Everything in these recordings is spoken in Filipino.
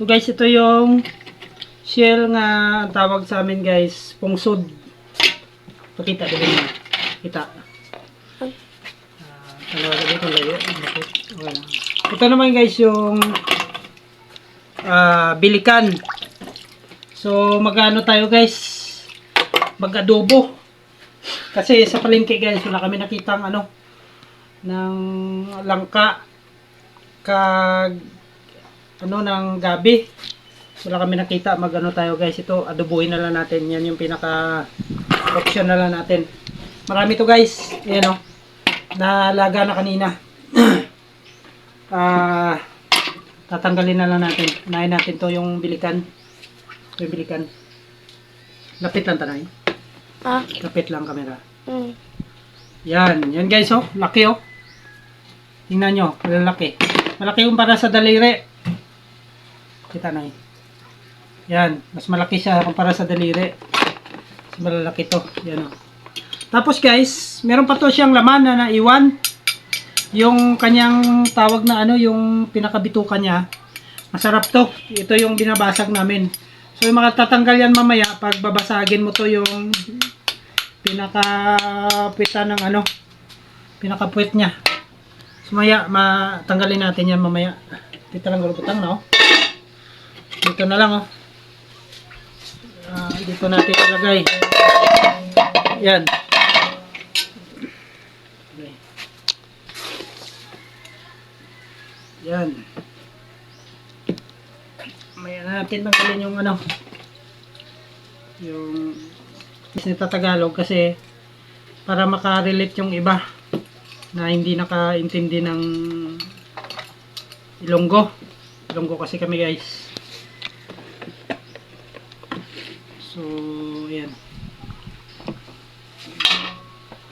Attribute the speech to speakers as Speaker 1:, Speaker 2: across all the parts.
Speaker 1: So guys, ito yung shell nga tawag sa amin guys, pungsod. Pakita din mo. Kita. Ah, dalawa kung layo. Okay lang. Ito naman guys yung ah, bilikan. So magano tayo guys? Mag-adobo. Kasi sa palengke guys, wala kami nakitang ano ng langka kag ano ng gabi. Wala kami nakita magano tayo guys. Ito adobuhin na lang natin. Yan yung pinaka option na lang natin. Marami to guys. Ayan o. Nalaga na kanina. Ah tatanggalin na lang natin. Unahin natin to yung bilikan. Yung bilikan. Lapit lang tanay.
Speaker 2: Ah,
Speaker 1: Lapit lang kamera.
Speaker 2: mm.
Speaker 1: Yan. Yan guys oh. Laki oh. Tingnan nyo. Malalaki. Malaki yung para sa daliri. Kita na eh. Yan. Mas malaki siya kumpara sa daliri. Mas malalaki to. Yan oh. Tapos guys, meron pa to siyang laman na naiwan. Yung kanyang tawag na ano, yung pinakabitukan niya. Masarap to. Ito yung binabasag namin. So yung makatatanggal yan mamaya pag babasagin mo to yung pinakapitan ng ano, pinakapuwet niya. So maya, matanggalin natin yan mamaya. Dito lang guluputang, no? Dito na lang, oh. Ah, dito natin ilagay. Yan. Yan. Maya na natin tanggalin yung ano, yung na Tagalog kasi para makarelate yung iba na hindi nakaintindi ng Ilonggo. Ilonggo kasi kami guys. So, ayan.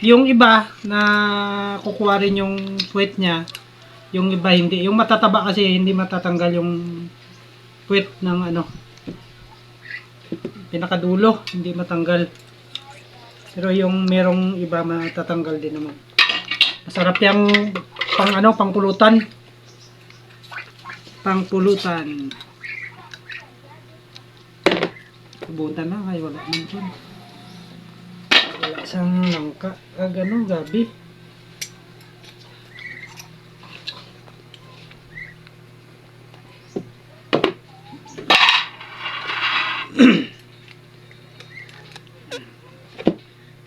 Speaker 1: Yung iba na kukuha rin yung puwet niya, yung iba hindi. Yung matataba kasi hindi matatanggal yung puwet ng ano, pinakadulo, hindi matanggal. Pero yung merong iba matatanggal din naman. Masarap yung pang ano, pang pulutan. Pang pulutan. Subutan na kayo, wala man dyan. Wala siyang langka. Ah, ganun, gabi.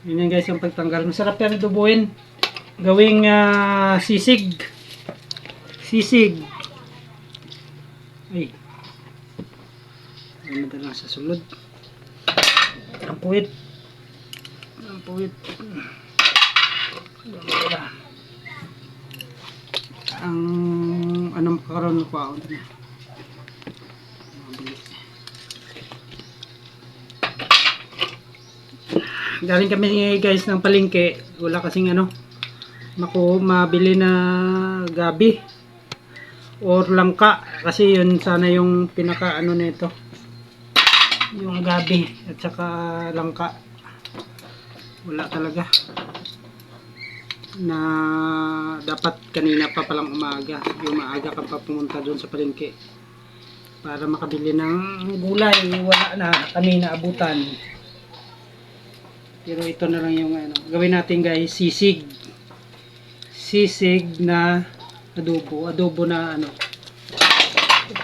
Speaker 1: Yun yan guys yung pagtanggal. Masarap yan dubuin. Gawing ah, sisig. Sisig. Ay. Ay, madala sa sulod. Puwit. Ang puwit. Ang anong kakaroon ko ako na. Galing kami guys ng palengke. Wala kasing ano. Maku, mabili na gabi. Or langka. Kasi yun sana yung pinaka ano nito. Yung gabi. At saka langka. Wala talaga. Na dapat kanina pa palang umaga. Yung maaga ka pa pumunta doon sa palengke. Para makabili ng gulay. Wala na. Kami naabutan. Pero ito na lang yung ano. Gawin natin guys, sisig. Sisig na adobo. Adobo na ano.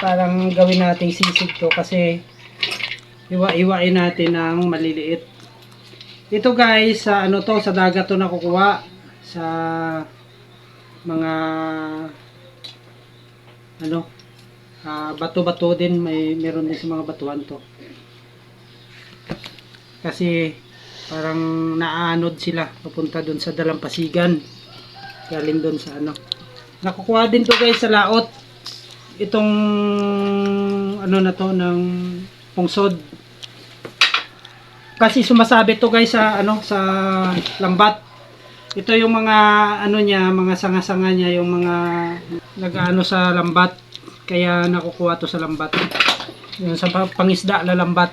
Speaker 1: Parang gawin natin sisig to kasi iwa-iwain natin ng maliliit. Ito guys, sa ano to, sa dagat to nakukuha. Sa mga ano, ah, bato-bato din. May meron din sa mga batuhan to. Kasi parang naanod sila papunta doon sa dalampasigan galing doon sa ano nakukuha din to guys sa laot itong ano na to ng pungsod kasi sumasabi to guys sa ano sa lambat ito yung mga ano niya mga sanga-sanga niya yung mga nag-ano sa lambat kaya nakukuha to sa lambat yung sa pa- pangisda na lambat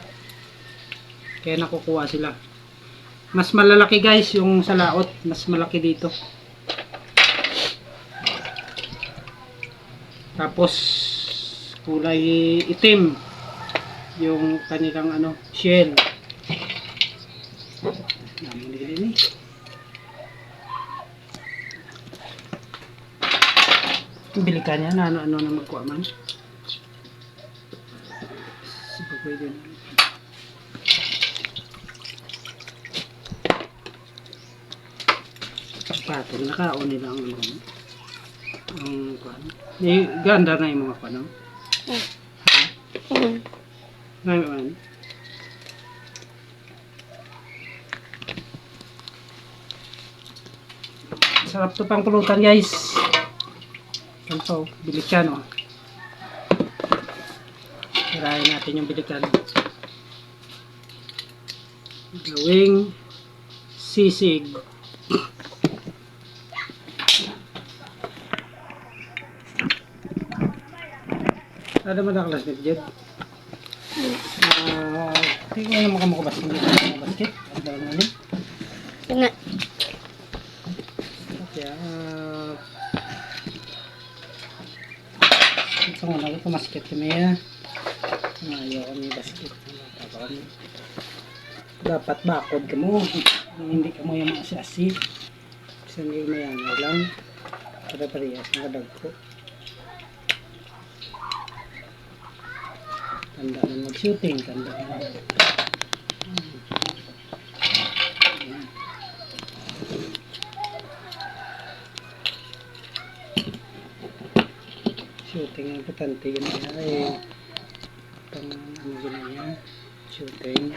Speaker 1: kaya nakukuha sila mas malalaki guys yung sa laot. Mas malaki dito. Tapos kulay itim yung kanilang ano shell. Naman din eh. Bili ka niya na ano-ano na magkuha man. Sige, pwede na. Patong nakaon nila ang ano. Ang kuan. Ni ganda na yung mga kuan. no?
Speaker 2: Mm.
Speaker 1: Ngayon. Sarap to pang pulutan guys. Ganito, bilikan oh. Tirahin natin yung bilikan. Gawing sisig. Ada mo na classmate Jed? Ah, tingnan mo ka mo basket dito sa basket. Ang dami na rin.
Speaker 2: Nga.
Speaker 1: Kaya, ah, ito nga na ito basket kami ya. Ayaw kami basket. Dapat kami. Dapat bakod ka mo. Hindi ka mo yung mga sasi. Kasi hindi mo yan lang. Kada parehas, nakadagko. Tanda na mag-shooting, tanda na. Shooting ang importante yun eh. Pang ano yun niya. Shooting.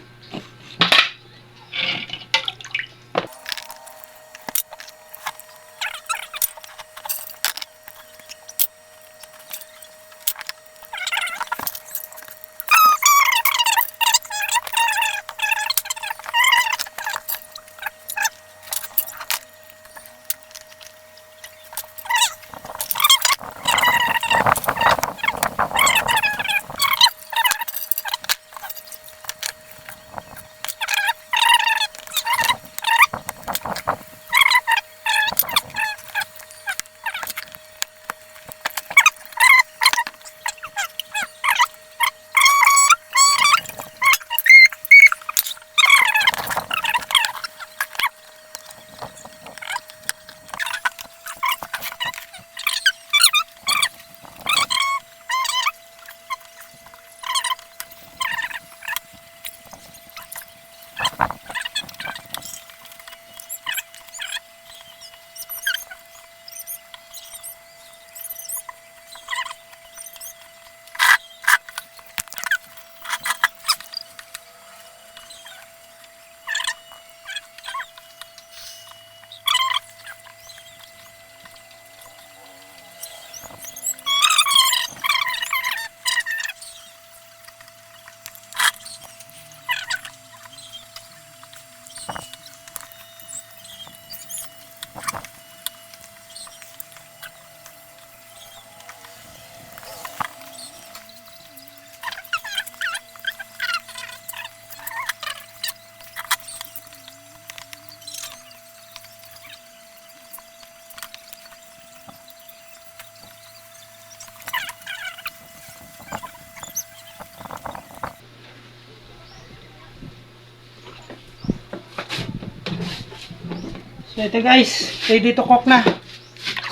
Speaker 1: So ito guys, ready to cook na.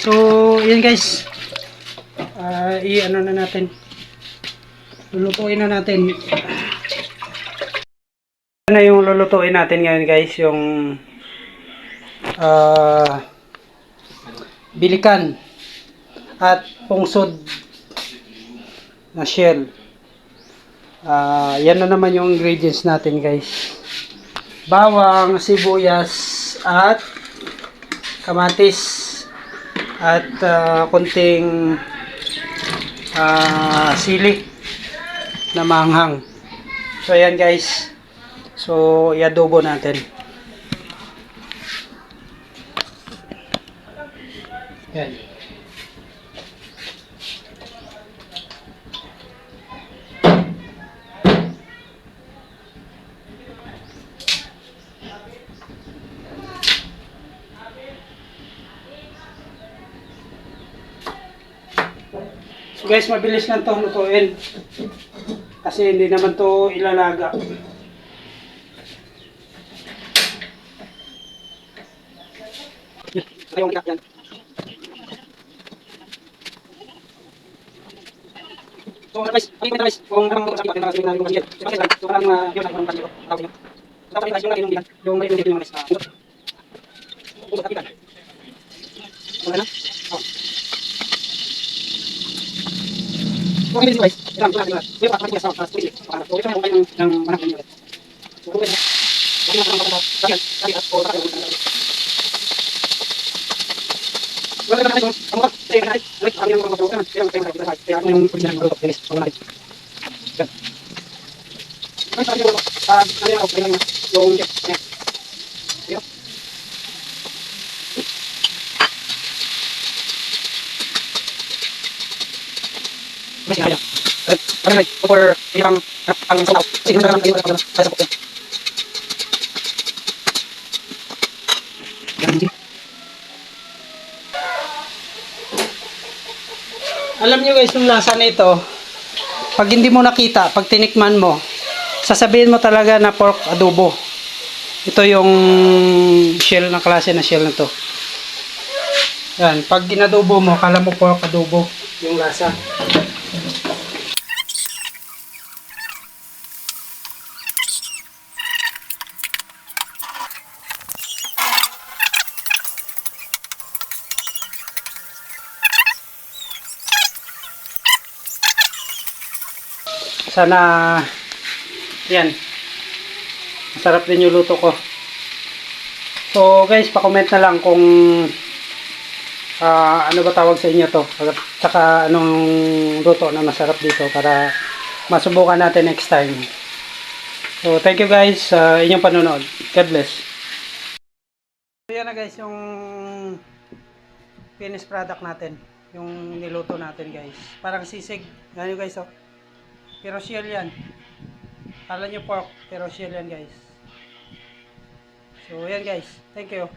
Speaker 1: So, yan guys. Ah, i-ano na natin. Lulutuin na natin. Ano na yung lulutuin natin ngayon guys, yung ah bilikan at pungsod na shell. Ah, yan na naman yung ingredients natin guys. Bawang, sibuyas at kamatis at ah, konting ah, sili na manghang. So ayan guys. So iadobo natin. Yan. Guys, mabilis lang to lutuin. Kasi hindi naman to ilalaga. So, guys, pakita guys, kung sabi ko, sabi ko na yung masjid. So, guys, so, parang uh, yung sabi ko. Tawag niyo. So, guys, yung natin yung. Yung yung yung guys. Ah, ito. Ubus at kita. Okay na? Oh. Okay, guys. Ito lang, ito lang, ito lang. Yung pakapit niya sa sa. So, ito na yung ng ng manang niyo. So, okay na. Okay na, okay na, okay na. Sabi at o sabi at wala naman tayo. Ang mga tayo na tayo. Kami ng mga mga Kaya tayo na tayo. Kaya yung original ng product. Yes, wala natin. Yan. Sabi ko? Yung okay lang yung Mas kaya. Ano na, for ibang ang sabaw. Sige, na lang kayo para sa sa. Alam nyo guys, yung lasa nito, pag hindi mo nakita, pag tinikman mo, sasabihin mo talaga na pork adobo. Ito yung shell na klase na shell na to. Yan, pag ginadobo mo, kala mo pork adobo yung lasa. Sana, yan, masarap din yung luto ko. So guys, pa-comment na lang kung ah, ano ba tawag sa inyo to. At saka anong luto na masarap dito para masubukan natin next time. So thank you guys sa inyong panonood. God bless. So yan na guys yung finished product natin. Yung niluto natin guys. Parang sisig. Yan yun guys oh. Pero yan. Kala nyo pork, pero yan guys. So yan guys. Thank you.